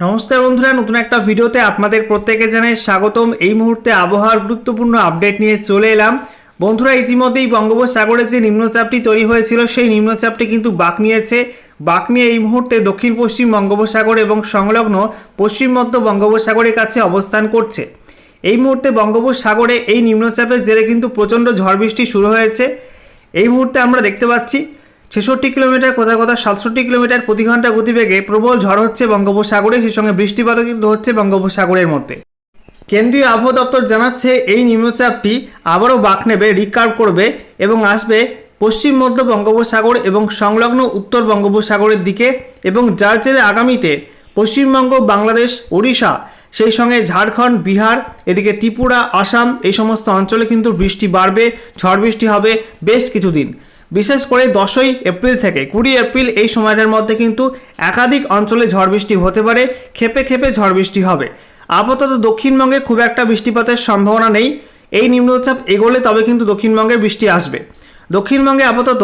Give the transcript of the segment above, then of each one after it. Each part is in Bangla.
নমস্কার বন্ধুরা, নতুন একটা ভিডিওতে আপনাদের প্রত্যেকে জানাই স্বাগতম। এই মুহূর্তে আবহাওয়ার গুরুত্বপূর্ণ আপডেট নিয়ে চলে এলাম। বন্ধুরা, ইতিমধ্যেই বঙ্গোপসাগরে যে নিম্নচাপটি তৈরি হয়েছিল, সেই নিম্নচাপটি কিন্তু বাক নিয়েছে। বাঁক নিয়ে এই মুহূর্তে দক্ষিণ পশ্চিম বঙ্গোপসাগর এবং সংলগ্ন পশ্চিম মধ্য বঙ্গোপসাগরের কাছে অবস্থান করছে। এই মুহূর্তে বঙ্গোপসাগরে এই নিম্নচাপের জেরে কিন্তু প্রচণ্ড ঝড় বৃষ্টি শুরু হয়েছে। এই মুহূর্তে আমরা দেখতে পাচ্ছি ছেষট্টি কিলোমিটার কোথাও কোথাও সাতষট্টি কিলোমিটার প্রতি ঘণ্টা গতিবেগে প্রবল ঝড় হচ্ছে বঙ্গোপসাগরে। সেই সঙ্গে বৃষ্টিপাতও কিন্তু হচ্ছে বঙ্গোপসাগরের মধ্যে। কেন্দ্রীয় আবহাওয়া দপ্তর জানাচ্ছে এই নিম্নচাপটি আবারও বাঁক নেবে, রিকার্ভ করবে এবং আসবে পশ্চিম মধ্য বঙ্গোপসাগর এবং সংলগ্ন উত্তর বঙ্গোপসাগরের দিকে এবং যার জেরে আগামীতে পশ্চিমবঙ্গ, বাংলাদেশ, ওড়িশা, সেই সঙ্গে ঝাড়খণ্ড, বিহার, এদিকে ত্রিপুরা, আসাম এই সমস্ত অঞ্চলে কিন্তু বৃষ্টি বাড়বে, ঝড় বৃষ্টি হবে বেশ কিছুদিন। বিশেষ করে দশই এপ্রিল থেকে কুড়ি এপ্রিল এই সময়টার মধ্যে কিন্তু একাধিক অঞ্চলে ঝড় বৃষ্টি হতে পারে, খেপে খেপে ঝড় বৃষ্টি হবে। আপাতত দক্ষিণবঙ্গে খুব একটা বৃষ্টিপাতের সম্ভাবনা নেই। এই নিম্নচাপ এগোলে তবে কিন্তু দক্ষিণবঙ্গে বৃষ্টি আসবে। দক্ষিণবঙ্গে আপাতত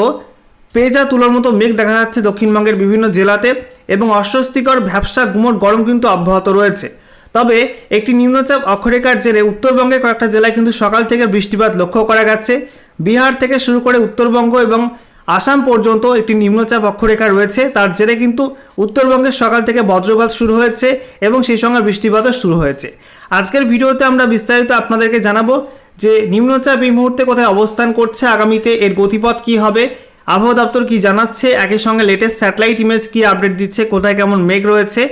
পেজা, তুলোর মতো মেঘ দেখা যাচ্ছে দক্ষিণবঙ্গের বিভিন্ন জেলাতে এবং অস্বস্তিকর ভ্যাবসা গুমোট গরম কিন্তু অব্যাহত রয়েছে। তবে একটি নিম্নচাপ অক্ষরেখার জেরে উত্তরবঙ্গের কয়েকটা জেলায় কিন্তু সকাল থেকে বৃষ্টিপাত লক্ষ্য করা গেছে। বিহার থেকে শুরু করে উত্তরবঙ্গ এবং আসাম পর্যন্ত একটি নিম্নচাপ অক্ষরেখা রয়েছে। তার জেরে কিন্তু উত্তরবঙ্গের সকাল থেকে বজ্রপাত শুরু হয়েছে এবং সেই সঙ্গে বৃষ্টিপাতও শুরু হয়েছে। আজকের ভিডিওতে আমরা বিস্তারিত আপনাদেরকে জানাব যে নিম্নচাপ এই মুহূর্তে কোথায় অবস্থান করছে, আগামীতে এর গতিপথ কী হবে আবহাওয়া দপ্তর কি জানাচ্ছে? একই সঙ্গে লেটেস্ট স্যাটেলাইট ইমেজ কি আপডেট দিচ্ছে? কোথায় কেমন মেঘ রয়েছে?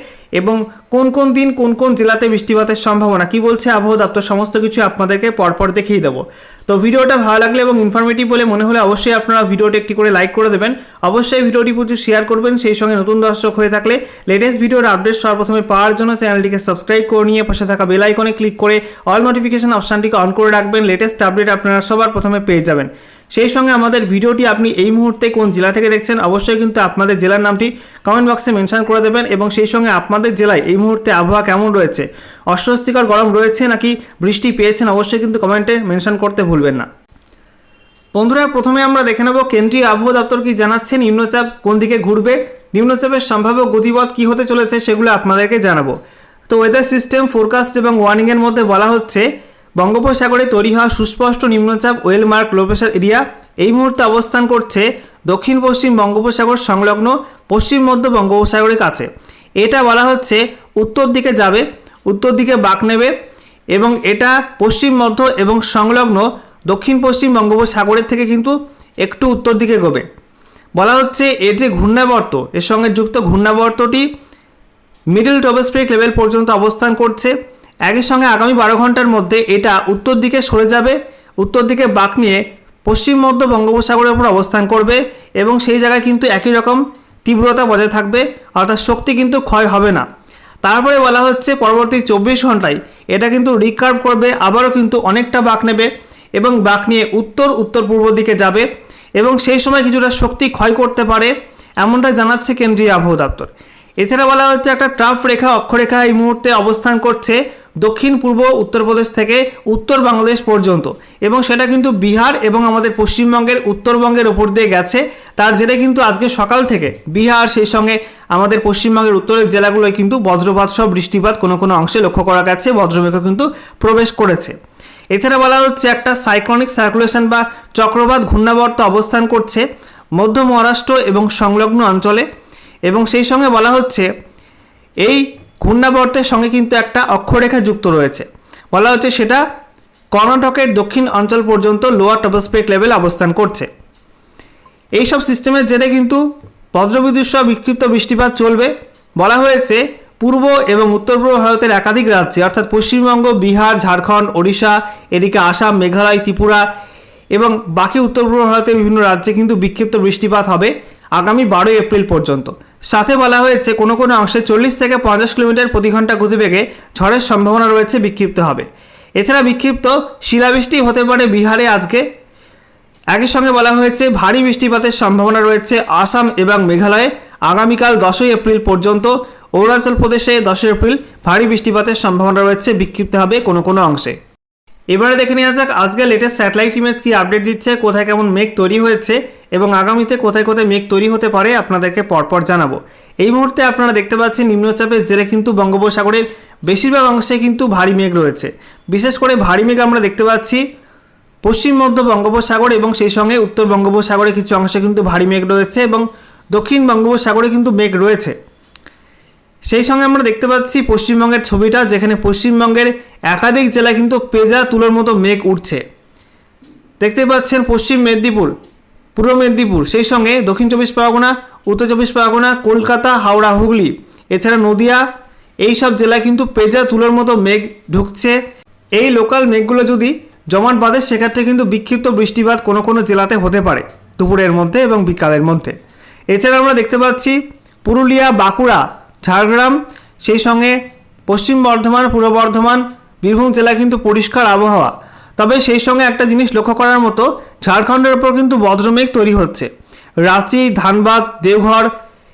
এবং কোন কোন দিন কোন কোন জেলাতে বৃষ্টিপাতের সম্ভাবনা? কি বলছে আবহাওয়া দপ্তর? সমস্ত কিছু আপনাদেরকে পরপর দেখিয়ে দেবো। তো ভিডিওটা ভালো লাগলে এবং ইনফরমেটিভ বলে মনে হলে অবশ্যই আপনারা ভিডিওটি একটি করে লাইক করে দেবেন। অবশ্যই ভিডিওটি প্রচুর শেয়ার করবেন। সেই সঙ্গে নতুন দর্শক হয়ে থাকলে লেটেস্ট ভিডিওর আপডেট সর্বপ্রথমে পাওয়ার জন্য চ্যানেলটিকে সাবস্ক্রাইব করে নিয়ে পাশে থাকা বেল আইকনে ক্লিক করে অল নোটিফিকেশন অপশানটিকে অন করে রাখবেন। লেটেস্ট আপডেট আপনারা সবার প্রথমে পেয়ে যাবেন। সেই সঙ্গে আমাদের ভিডিওটি আপনি এই মুহূর্তে কোন জেলা থেকে দেখছেন, অবশ্যই কিন্তু আপনাদের জেলার নামটি কমেন্ট বক্সে মেনশন করে দেবেন এবং সেই সঙ্গে আপনাদের জেলায় এই মুহূর্তে আবহাওয়া কেমন রয়েছে, অস্বস্তিকর গরম রয়েছে নাকি বৃষ্টি পেয়েছেন অবশ্যই কিন্তু কমেন্টে মেনশন করতে ভুলবেন না। বন্ধুরা, প্রথমে আমরা দেখে নেব কেন্দ্রীয় আবহাওয়া দপ্তর কি জানাচ্ছে নিম্নচাপ কোন দিকে ঘুরবে, নিম্নচাপের সম্ভাব্য গতিপথ কি হতে চলেছে সেগুলো আপনাদেরকে জানাব। তো ওয়েদার সিস্টেম ফোরকাস্ট এবং ওয়ার্নিংয়ের মধ্যে বলা হচ্ছে বঙ্গোপসাগরে তৈরি হওয়া সুস্পষ্ট নিম্নচাপ ওয়েল মার্ক লো এরিয়া এই মুহূর্তে অবস্থান করছে দক্ষিণ পশ্চিম বঙ্গোপসাগর সংলগ্ন পশ্চিম মধ্য বঙ্গোপসাগরের কাছে। এটা বলা হচ্ছে উত্তর দিকে যাবে, উত্তর দিকে বাঁক নেবে এবং এটা পশ্চিম মধ্য এবং সংলগ্ন দক্ষিণ পশ্চিম বঙ্গোপসাগরের থেকে কিন্তু একটু উত্তর দিকে গোবে। বলা হচ্ছে এর যে ঘূর্ণাবর্ত, এর সঙ্গে যুক্ত ঘূর্ণাবর্তটি মিডল টপোস্ফিরিক লেভেল পর্যন্ত অবস্থান করছে। একই সঙ্গে আগামী বারো ঘণ্টার মধ্যে এটা উত্তর দিকে সরে যাবে। উত্তর দিকে বাঁক নিয়ে পশ্চিম মধ্য বঙ্গোপসাগরের উপর অবস্থান করবে এবং সেই জায়গায় কিন্তু একই রকম তীব্রতা বজায় থাকবে, অর্থাৎ শক্তি কিন্তু ক্ষয় হবে না। তারপরে বলা হচ্ছে পরবর্তী চব্বিশ ঘন্টায় এটা কিন্তু রিকার্ভ করবে, আবারও কিন্তু অনেকটা বাঁক নেবে এবং বাঁক নিয়ে উত্তর উত্তর পূর্ব দিকে যাবে এবং সেই সময় কিছুটা শক্তি ক্ষয় করতে পারে এমনটা জানাচ্ছে কেন্দ্রীয় আবহাওয়া দপ্তর। এছাড়া বলা হচ্ছে একটা ট্রাফ রেখা, অক্ষরেখা এই মুহূর্তে অবস্থান করছে। দক্ষিণ, পূর্ব উত্তরপ্রদেশ থেকে উত্তর বাংলাদেশ পর্যন্ত। এবং সেটা কিন্তু বিহার এবং আমাদের পশ্চিমবঙ্গের উত্তরবঙ্গের ওপর দিয়ে গেছে। তার জেরে কিন্তু আজকে সকাল থেকে বিহার, সেই সঙ্গে আমাদের পশ্চিমবঙ্গের উত্তরের জেলাগুলোয় কিন্তু বজ্রপাত সহ বৃষ্টিপাত কোনো কোনো অংশে লক্ষ্য করা গেছে। বজ্রমেঘ কিন্তু প্রবেশ করেছে। এছাড়া বলা হচ্ছে একটা সাইক্লনিক সার্কুলেশন বা চক্রবাত ঘূর্ণাবর্ত অবস্থান করছে মধ্য মহারাষ্ট্র এবং সংলগ্ন অঞ্চলে। এবং সেই সঙ্গে বলা হচ্ছে, এই ঘূর্ণাবর্তের সঙ্গে কিন্তু একটা অক্ষরেখা যুক্ত রয়েছে। বলা হচ্ছে সেটা কর্ণাটকের দক্ষিণ অঞ্চল পর্যন্ত লোয়ার টপোস্ফিরিক লেভেল অবস্থান করছে। এই সব সিস্টেমের জেরে কিন্তু বজ্রবিদ্যুৎ সহ বিক্ষিপ্ত বৃষ্টিপাত চলবে। বলা হয়েছে পূর্ব এবং উত্তর পূর্ব ভারতের একাধিক রাজ্যে, অর্থাৎ পশ্চিমবঙ্গ, বিহার, ঝাড়খণ্ড, ওড়িশা, এদিকে আসাম, মেঘালয়, ত্রিপুরা এবং বাকি উত্তর পূর্ব ভারতের বিভিন্ন রাজ্যে কিন্তু বিক্ষিপ্ত বৃষ্টিপাত হবে আগামী বারোই এপ্রিল পর্যন্ত। সাথে বলা হয়েছে, কোনো কোনো অংশে চল্লিশ থেকে পঞ্চাশ কিলোমিটার প্রতি ঘণ্টা গতিবেগে ঝড়ের সম্ভাবনা রয়েছে, বিক্ষিপ্ত হবে। এছাড়া বিক্ষিপ্ত শিলাবৃষ্টি হতে পারে বিহারে আজকে। একই সঙ্গে বলা হয়েছে, ভারী বৃষ্টিপাতের সম্ভাবনা রয়েছে আসাম এবং মেঘালয়ে। আগামীকাল দশই এপ্রিল পর্যন্ত অরুণাচল প্রদেশে দশই এপ্রিল ভারী বৃষ্টিপাতের সম্ভাবনা রয়েছে, বিক্ষিপ্ত হবে কোনো কোনো অংশে। এবারে দেখে নেওয়া যাক আজকে লেটেস্ট স্যাটেলাইট ইমেজ কি আপডেট দিচ্ছে, কোথায় কেমন মেঘ তৈরি হয়েছে এবং আগামীতে কোথায় কোথায় মেঘ তৈরি হতে পারে আপনাদেরকে পরপর জানাব। এই মুহূর্তে আপনারা দেখতে পাচ্ছেন নিম্নচাপের জেরে কিন্তু বঙ্গোপসাগরের বেশিরভাগ অংশে কিন্তু ভারী মেঘ রয়েছে। বিশেষ করে ভারী মেঘ আমরা দেখতে পাচ্ছি পশ্চিম মধ্য বঙ্গোপসাগর এবং সেই সঙ্গে উত্তর বঙ্গোপসাগরে কিছু অংশে কিন্তু ভারী মেঘ রয়েছে এবং দক্ষিণ বঙ্গোপসাগরে কিন্তু মেঘ রয়েছে। সেই সঙ্গে আমরা দেখতে পাচ্ছি পশ্চিমবঙ্গের ছবিটা, যেখানে পশ্চিমবঙ্গের একাধিক জেলায় কিন্তু পেজা তুলোর মতো মেঘ উঠছে। দেখতে পাচ্ছেন পশ্চিম মেদিনীপুর। পূর্ব মেদিনীপুর, সেই সঙ্গে দক্ষিণ চব্বিশ পরগনা, উত্তর চব্বিশ পরগনা, কলকাতা, হাওড়া, হুগলি। এছাড়া নদিয়া, এই সব জেলায় কিন্তু পেজা, তুলোর মতো মেঘ ঢুকছে। এই লোকাল মেঘগুলো যদি জমাট বাঁধে, সেক্ষেত্রে কিন্তু বিক্ষিপ্ত বৃষ্টিপাত কোনো কোনো জেলাতে হতে পারে, দুপুরের মধ্যে এবং বিকালের মধ্যে। এছাড়া আমরা দেখতে পাচ্ছি পুরুলিয়া, বাঁকুড়া, ঝাড়গ্রাম, সেই সঙ্গে পশ্চিম বর্ধমান, পূর্ব বর্ধমান, বীরভূম জেলায় কিন্তু পরিষ্কার আবহাওয়া। তবে সেই সঙ্গে একটা জিনিস লক্ষ্য করার মতো, ঝাড়খণ্ডের ওপর কিন্তু বজ্রমেঘ তৈরি হচ্ছে। রাঁচি, ধানবাদ, দেওঘর,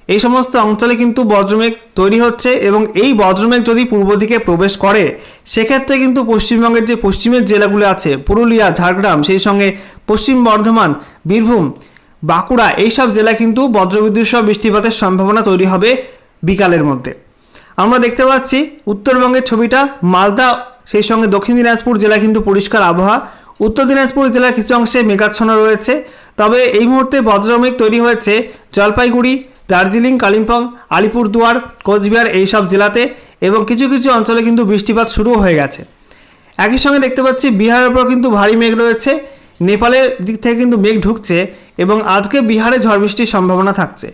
এই সমস্ত অঞ্চলে কিন্তু বজ্রমেঘ তৈরি হচ্ছে এবং এই বজ্রমেঘ যদি পূর্ব দিকে প্রবেশ করে, সেক্ষেত্রে কিন্তু পশ্চিমবঙ্গের যে পশ্চিমের জেলাগুলো আছে, পুরুলিয়া, ঝাড়গ্রাম, সেই সঙ্গে পশ্চিম বর্ধমান, বীরভূম, বাঁকুড়া, এইসব জেলা কিন্তু বজ্রবিদ্যুৎ সহ বৃষ্টিপাতের সম্ভাবনা তৈরি হবে বিকালের মধ্যে। আমরা দেখতে পাচ্ছি, উত্তরবঙ্গের ছবিটা মালদা সেই সঙ্গে দক্ষিণ দিনাজপুর জেলা কিন্তু পরিষ্কার আবহাওয়া। উত্তর দিনাজপুর জেলার কিছু অংশে মেঘাচ্ছন্ন রয়েছে। তবে এই মুহূর্তে বজ্রমেঘ তৈরি হয়েছে জলপাইগুড়ি, দার্জিলিং, কালিম্পং, আলিপুরদুয়ার, কোচবিহার এইসব জেলাতে এবং কিছু কিছু অঞ্চলে কিন্তু বৃষ্টিপাত শুরু হয়ে গেছে। একই সঙ্গে দেখতে পাচ্ছি বিহারের উপর কিন্তু ভারী মেঘ রয়েছে। নেপালের দিক থেকে কিন্তু মেঘ ঢুকছে এবং আজকে বিহারে ঝড় বৃষ্টির সম্ভাবনা থাকছে।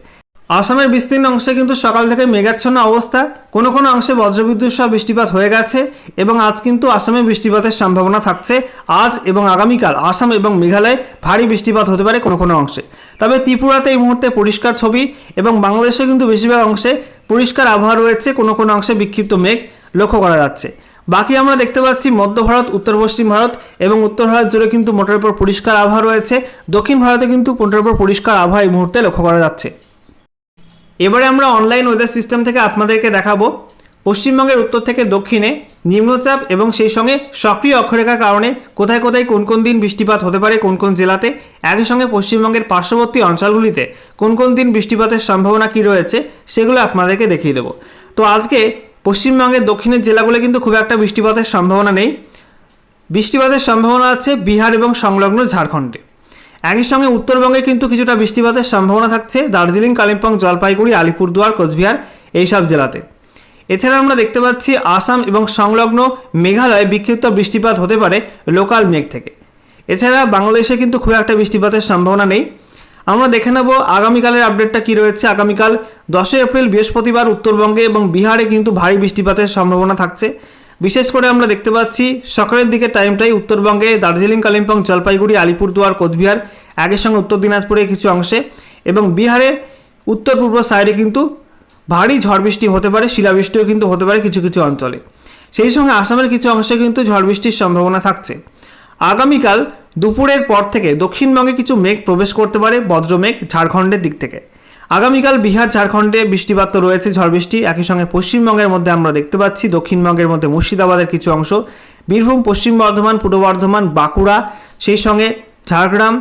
আসামের বিস্তীর্ণ অংশে কিন্তু সকাল থেকে মেঘাচ্ছন্ন অবস্থা। কোনো কোনো অংশে বজ্রবিদ্যুৎ সহ বৃষ্টিপাত হয়ে গেছে এবং আজ কিন্তু আসামে বৃষ্টিপাতের সম্ভাবনা থাকছে। আজ এবং আগামীকাল আসাম এবং মেঘালয়ে ভারী বৃষ্টিপাত হতে পারে কোনো কোনো অংশে। তবে ত্রিপুরাতে এই মুহূর্তে পরিষ্কার ছবি এবং বাংলাদেশে কিন্তু বেশিরভাগ অংশে পরিষ্কার আবহাওয়া রয়েছে, কোনো কোনো অংশে বিক্ষিপ্ত মেঘ লক্ষ্য করা যাচ্ছে। বাকি আমরা দেখতে পাচ্ছি মধ্য ভারত, উত্তর পশ্চিম ভারত এবং উত্তর ভারত জুড়ে কিন্তু মোটের উপর পরিষ্কার আবহাওয়া রয়েছে। দক্ষিণ ভারতে কিন্তু মোটের উপর পরিষ্কার আবহাওয়া এই মুহূর্তে লক্ষ্য করা যাচ্ছে। এবারে আমরা অনলাইন ওয়েদার সিস্টেম থেকে আপনাদেরকে দেখাবো। পশ্চিমবঙ্গের উত্তর থেকে দক্ষিণে নিম্নচাপ এবং সেই সঙ্গে সক্রিয় অক্ষরেখার কারণে কোথায় কোথায় কোন কোন দিন বৃষ্টিপাত হতে পারে কোন কোন জেলাতে, একই সঙ্গে পশ্চিমবঙ্গের পার্শ্ববর্তী অঞ্চলগুলিতে কোন কোন দিন বৃষ্টিপাতের সম্ভাবনা কী রয়েছে সেগুলো আপনাদেরকে দেখিয়ে দেবো। তো আজকে পশ্চিমবঙ্গের দক্ষিণের জেলাগুলো কিন্তু খুব একটা বৃষ্টিপাতের সম্ভাবনা নেই। বৃষ্টিপাতের সম্ভাবনা আছে বিহার এবং সংলগ্ন ঝাড়খণ্ডে। একই সঙ্গে উত্তরবঙ্গে কিন্তু কিছুটা বৃষ্টিপাতের সম্ভাবনা থাকছে। দার্জিলিং, কালিম্পং, জলপাইগুড়ি, আলিপুরদুয়ার, কোচবিহার এইসব জেলাতে। এছাড়া আমরা দেখতে পাচ্ছি আসাম এবং সংলগ্ন মেঘালয়ে বিক্ষিপ্ত বৃষ্টিপাত হতে পারে লোকাল মেঘ থেকে। এছাড়া বাংলাদেশে কিন্তু খুব একটা বৃষ্টিপাতের সম্ভাবনা নেই। আমরা দেখে নেব আগামীকালের আপডেটটা কী রয়েছে। আগামীকাল দশই এপ্রিল বৃহস্পতিবার উত্তরবঙ্গে এবং বিহারে কিন্তু ভারী বৃষ্টিপাতের সম্ভাবনা থাকছে। বিশেষ করে আমরা দেখতে পাচ্ছি সকালের দিকে টাইমটাই উত্তরবঙ্গে দার্জিলিং, কালিম্পং, জলপাইগুড়ি, আলিপুরদুয়ার, কোচবিহার, একই সঙ্গে উত্তর দিনাজপুরের কিছু অংশে এবং বিহারে উত্তর পূর্ব সাইডে কিন্তু ভারী ঝড় বৃষ্টি হতে পারে, শিলাবৃষ্টিও কিন্তু হতে পারে কিছু কিছু অঞ্চলে। সেই সঙ্গে আসামের কিছু অংশে কিন্তু ঝড় বৃষ্টির সম্ভাবনা থাকছে। আগামীকাল দুপুরের পর থেকে দক্ষিণবঙ্গে কিছু মেঘ প্রবেশ করতে পারে, বজ্রমেঘ ঝাড়খণ্ডের দিক থেকে। আগামীকাল বিহার, ঝাড়খণ্ডে বৃষ্টিপাত তো রয়েছে, ঝড় বৃষ্টি। একই সঙ্গে পশ্চিমবঙ্গের মধ্যে আমরা দেখতে পাচ্ছি, দক্ষিণবঙ্গের মধ্যে মুর্শিদাবাদের কিছু অংশ। বীরভূম, পশ্চিম বর্ধমান, পূর্ব বর্ধমান, বাঁকুড়া, সেই সঙ্গে ঝাড়গ্রাম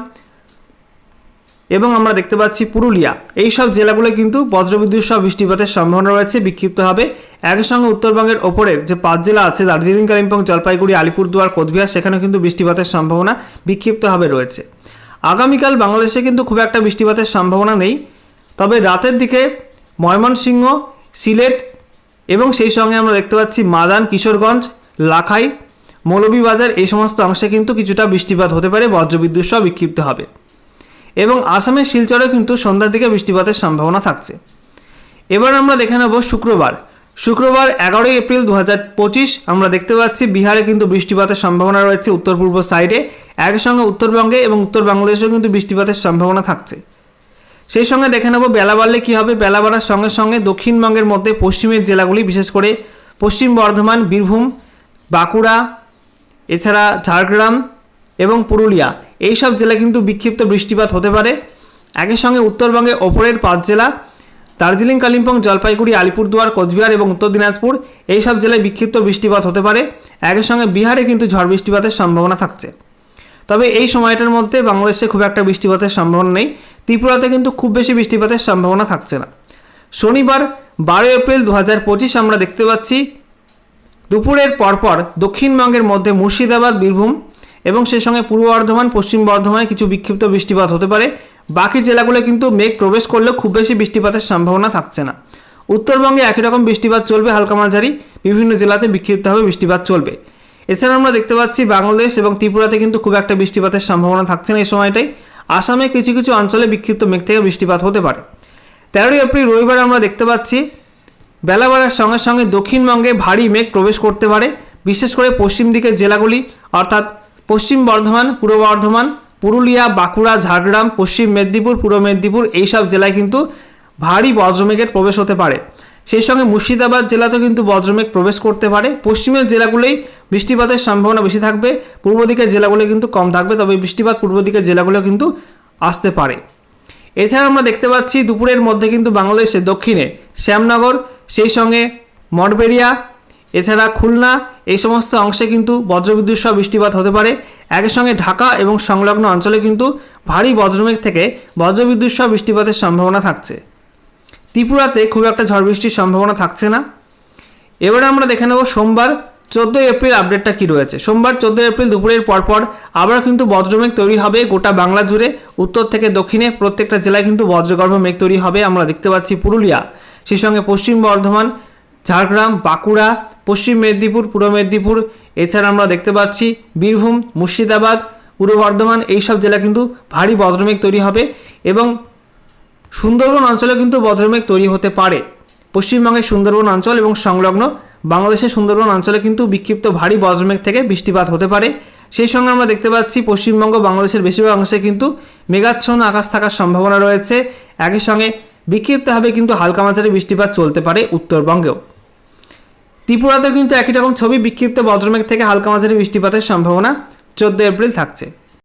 এবং আমরা দেখতে পাচ্ছি পুরুলিয়া। এই সব জেলাগুলো কিন্তু বজ্রবিদ্যুৎ সহ বৃষ্টিপাতের সম্ভাবনা রয়েছে, বিক্ষিপ্ত হবে। একই সঙ্গে উত্তরবঙ্গের ওপরের যে পাঁচ জেলা আছে, দার্জিলিং, কালিম্পং, জলপাইগুড়ি, আলিপুরদুয়ার, কোচবিহার, সেখানেও কিন্তু বৃষ্টিপাতের সম্ভাবনা বিক্ষিপ্তভাবে রয়েছে। আগামীকাল বাংলাদেশে কিন্তু খুব একটা বৃষ্টিপাতের সম্ভাবনা নেই। তবে রাতের দিকে ময়মনসিংহ, সিলেট এবং সেই সঙ্গে আমরা দেখতে পাচ্ছি মাদান, কিশোরগঞ্জ, লাখাই, মৌলভীবাজার এই সমস্ত অংশে কিন্তু কিছুটা বৃষ্টিপাত হতে পারে, বজ্রবিদ্যুৎ সহ বিক্ষিপ্ত হবে। এবং আসামের শিলচরেও কিন্তু সন্ধ্যার দিকে বৃষ্টিপাতের সম্ভাবনা থাকছে। এবার আমরা দেখে নেব শুক্রবার। শুক্রবার এগারোই এপ্রিল দু পঁচিশ আমরা দেখতে পাচ্ছি বিহারে কিন্তু বৃষ্টিপাতের সম্ভাবনা রয়েছে উত্তর পূর্ব সাইডে। একই সঙ্গে উত্তরবঙ্গে এবং উত্তর বাংলাদেশেও কিন্তু বৃষ্টিপাতের সম্ভাবনা থাকছে। সেই সঙ্গে দেখে নেব, বেলা বাড়লে কী হবে? বেলা বাড়ার সঙ্গে সঙ্গে দক্ষিণবঙ্গের মধ্যে পশ্চিমের জেলাগুলি, বিশেষ করে পশ্চিম বর্ধমান, বীরভূম, বাঁকুড়া, এছাড়া ঝাড়গ্রাম এবং পুরুলিয়া। এই সব জেলা কিন্তু বিক্ষিপ্ত বৃষ্টিপাত হতে পারে। একই সঙ্গে উত্তরবঙ্গে ওপরের পাঁচ জেলা, দার্জিলিং, কালিম্পং, জলপাইগুড়ি, আলিপুরদুয়ার, কোচবিহার এবং উত্তর দিনাজপুর, এই সব জেলায় বিক্ষিপ্ত বৃষ্টিপাত হতে পারে। একই সঙ্গে বিহারে কিন্তু ঝড় বৃষ্টিপাতের সম্ভাবনা থাকছে। তবে এই সময়টার মধ্যে বাংলাদেশে খুব একটা বৃষ্টিপাতের সম্ভাবনা নেই। ত্রিপুরাতে কিন্তু খুব বেশি বৃষ্টিপাতের সম্ভাবনা থাকছে না। শনিবার বারো এপ্রিল দু হাজার পঁচিশ আমরা দেখতে পাচ্ছি, দুপুরের পরপর দক্ষিণবঙ্গের মধ্যে মুর্শিদাবাদ, বীরভূম এবং সেই সঙ্গে পূর্ব বর্ধমান, পশ্চিম বর্ধমানে কিছু বিক্ষিপ্ত বৃষ্টিপাত হতে পারে। বাকি জেলাগুলো কিন্তু মেঘ প্রবেশ করলেও খুব বেশি বৃষ্টিপাতের সম্ভাবনা থাকছে না। উত্তরবঙ্গে একই রকম বৃষ্টিপাত চলবে, হালকা মাঝারি, বিভিন্ন জেলাতে বিক্ষিপ্তভাবে বৃষ্টিপাত চলবে। এছাড়া আমরা দেখতে পাচ্ছি বাংলাদেশ এবং ত্রিপুরাতে কিন্তু খুব একটা বৃষ্টিপাতের সম্ভাবনা থাকছে না এই সময়টাই। আসামে কিছু কিছু অঞ্চলে বিক্ষিপ্ত মেঘ থেকে বৃষ্টিপাত হতে পারে। তেরোই এপ্রিল রবিবার আমরা দেখতে পাচ্ছি, বেলা বাড়ার সঙ্গে সঙ্গে দক্ষিণবঙ্গে ভারী মেঘ প্রবেশ করতে পারে। বিশেষ করে পশ্চিম দিকের জেলাগুলি, অর্থাৎ পশ্চিম বর্ধমান, পূর্ব বর্ধমান, পুরুলিয়া, বাঁকুড়া, ঝাড়গ্রাম, পশ্চিম মেদিনীপুর, পূর্ব মেদিনীপুর, এইসব জেলায় কিন্তু ভারী বজ্রমেঘের প্রবেশ হতে পারে। সেই সঙ্গে মুর্শিদাবাদ জেলাতেও কিন্তু বজ্রমেঘ প্রবেশ করতে পারে। পশ্চিমের জেলাগুলোই বৃষ্টিপাতের সম্ভাবনা বেশি থাকবে। পূর্ব দিকের জেলাগুলো কিন্তু কম থাকবে, তবে বৃষ্টিপাত পূর্ব দিকের জেলাগুলো কিন্তু আসতে পারে। এছাড়া আমরা দেখতে পাচ্ছি দুপুরের মধ্যে কিন্তু বাংলাদেশের দক্ষিণে শ্যামনগর, সেই সঙ্গে মঠবেড়িয়া, এছাড়া খুলনা, এই সমস্ত অংশে কিন্তু বজ্রবিদ্যুৎ সহ বৃষ্টিপাত হতে পারে। একই সঙ্গে ঢাকা এবং সংলগ্ন অঞ্চলে কিন্তু ভারী বজ্রমেঘ থেকে বজ্রবিদ্যুৎ সহ বৃষ্টিপাতের সম্ভাবনা থাকছে। ত্রিপুরাতে খুব একটা ঝড় বৃষ্টির সম্ভাবনা থাকছে না। এবারে আমরা দেখে নেব সোমবার, চোদ্দোই এপ্রিল আপডেটটা কী রয়েছে। সোমবার, চোদ্দোই এপ্রিল দুপুরের পরপর আবার কিন্তু বজ্রমেঘ তৈরি হবে গোটা বাংলা জুড়ে। উত্তর থেকে দক্ষিণে প্রত্যেকটা জেলায় কিন্তু বজ্রগর্ভ মেঘ তৈরি হবে আমরা দেখতে পাচ্ছি পুরুলিয়া। সেই সঙ্গে পশ্চিম বর্ধমান, ঝাড়গ্রাম, বাঁকুড়া, পশ্চিম মেদিনীপুর, পূর্ব মেদিনীপুর, এছাড়া আমরা দেখতে পাচ্ছি বীরভূম, মুর্শিদাবাদ, পূর্ব বর্ধমান, এইসব জেলা কিন্তু ভারী বজ্রমেঘ তৈরি হবে এবং সুন্দরবন অঞ্চলে কিন্তু বজ্রমেঘ তৈরি হতে পারে। পশ্চিমবঙ্গের সুন্দরবন অঞ্চল এবং সংলগ্ন বাংলাদেশের সুন্দরবন অঞ্চলে কিন্তু বিক্ষিপ্ত ভারী বজ্রমেঘ থেকে বৃষ্টিপাত হতে পারে। সেই সঙ্গে আমরা দেখতে পাচ্ছি পশ্চিমবঙ্গ বাংলাদেশের বেশিরভাগ অংশে কিন্তু মেঘাচ্ছন্ন আকাশ থাকার সম্ভাবনা রয়েছে। একই সঙ্গে বিক্ষিপ্তভাবে কিন্তু হালকা মাঝারি বৃষ্টিপাত চলতে পারে উত্তরবঙ্গেও। ত্রিপুরাতেও কিন্তু একই রকম ছবি, বিক্ষিপ্ত বজ্রমেঘ থেকে হালকা মাঝারি বৃষ্টিপাতের সম্ভাবনা চোদ্দ এপ্রিল থাকছে।